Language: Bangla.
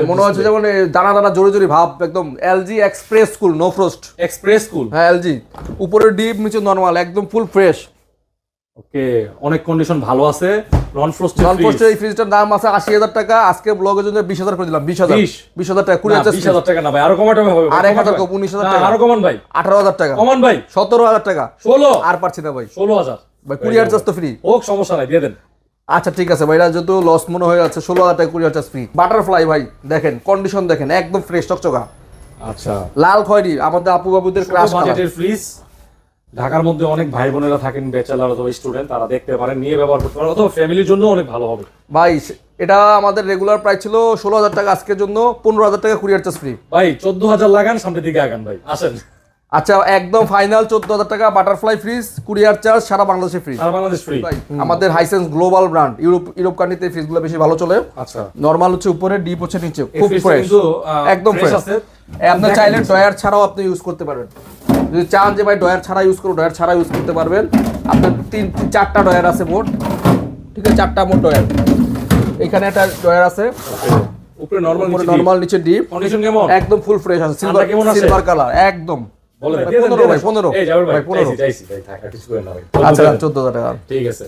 হ্যাঁ মনে হচ্ছে যেমন দানা দানা জোরে জোরে ভাব একদম LG express cool no frost express cool হ্যাঁ এলজি উপরে ডিপ নিচে নরমাল একদম ফুল ফ্রেশ ওকে অনেক কন্ডিশন ভালো আছে। নন ফ্রস্ট নন ফ্রোস্টের এই ফ্রিজটার দাম আছে আশি হাজার টাকা। আজকে ব্লগের জন্য বিশ হাজার করে দিলাম বিশ হাজার। 20 বিশ হাজার টাকা কুড়ি হাজার বিশ হাজার টাকা না ভাই আরও কমাতে হবে আর এক কম, 19,000 টাকা। আরও কমান ভাই। আঠারো হাজার টাকা। কমান ভাই। সতেরো হাজার টাকা। ষোলো? আর পারছি না ভাই। ষোলো হাজার। ভাই কুরিয়ার চার্জ তো ফ্রি হোক সমস্যা নাই দিয়ে দেন। আচ্ছা ঠিক আছে ভাই এটা যেহেতু লস মনে হয়ে যাচ্ছে ষোলো হাজার টাকা কুরিয়ার চার্জ ফ্রি বাটারফ্লাই ভাই দেখেন কন্ডিশন দেখেন একদম ফ্রেশ চকচকা। আচ্ছা। লাল খয়েরি আমাদের আপু বাবুদের ক্রাশ বাজেটের ফ্রিজ ঢাকার মধ্যে অনেক ভাই বোনেরা থাকেন ব্যাচেলার অথবা স্টুডেন্ট তারা দেখতে পারেন নিয়ে ব্যবহার করতে পারেন অথবা ফ্যামিলির জন্য অনেক ভালো হবে। ভাই এটা আমাদের রেগুলার প্রাইস ছিল ষোলো হাজার টাকা আজকের জন্য পনেরো হাজার টাকা কুরিয়ার চার্জ ফ্রি ভাই চোদ্দ হাজার লাগান সামনের দিকে আগান ভাই আসেন। আচ্ছা একদম ফাইনাল চোদ্দ হাজার টাকা বাটারফ্লাই ফ্রিজ কুরিয়ার চার্জ সারা বাংলাদেশে ফ্রি সারা বাংলাদেশ ফ্রি আমাদের Hisense global brand Europe Europe কান্ট্রিতে ফ্রিজগুলো বেশি ভালো চলে। আচ্ছা। নর্মাল হচ্ছে উপরে ডিপ হচ্ছে নিচে খুব ফ্রেশ একদম ফ্রেশ আছে। আপনি চাইলে। ডয়ার ছাড়াও আপনি ইউজ করতে পারবেন। যদি চান যে ভাই ডয়ার ছাড়া ইউজ করো ডয়ার ছাড়া ইউজ করতে পারবেন। আপনার তিন তিন- চারটা ডয়ার আছে মোট। ঠিক আছে চারটা মোট ডয়ার এখানে একটা ডয়ার আছে। উপরে নরমাল নর্মাল নিচে ডিপ কন্ডিশন কেমন? একদম ফুল ফ্রেশ আছে। সিলভার কেমন আছে? সিলভার কালার একদম। বলে ভাই, পনেরো ভাই পনেরো এই যাবে ভাই ভাই পনেরো যাইছি যাইছি ভাই থাকা কিছু না ভাই আচ্ছা চোদ্দ হাজার টাকা ঠিক আছে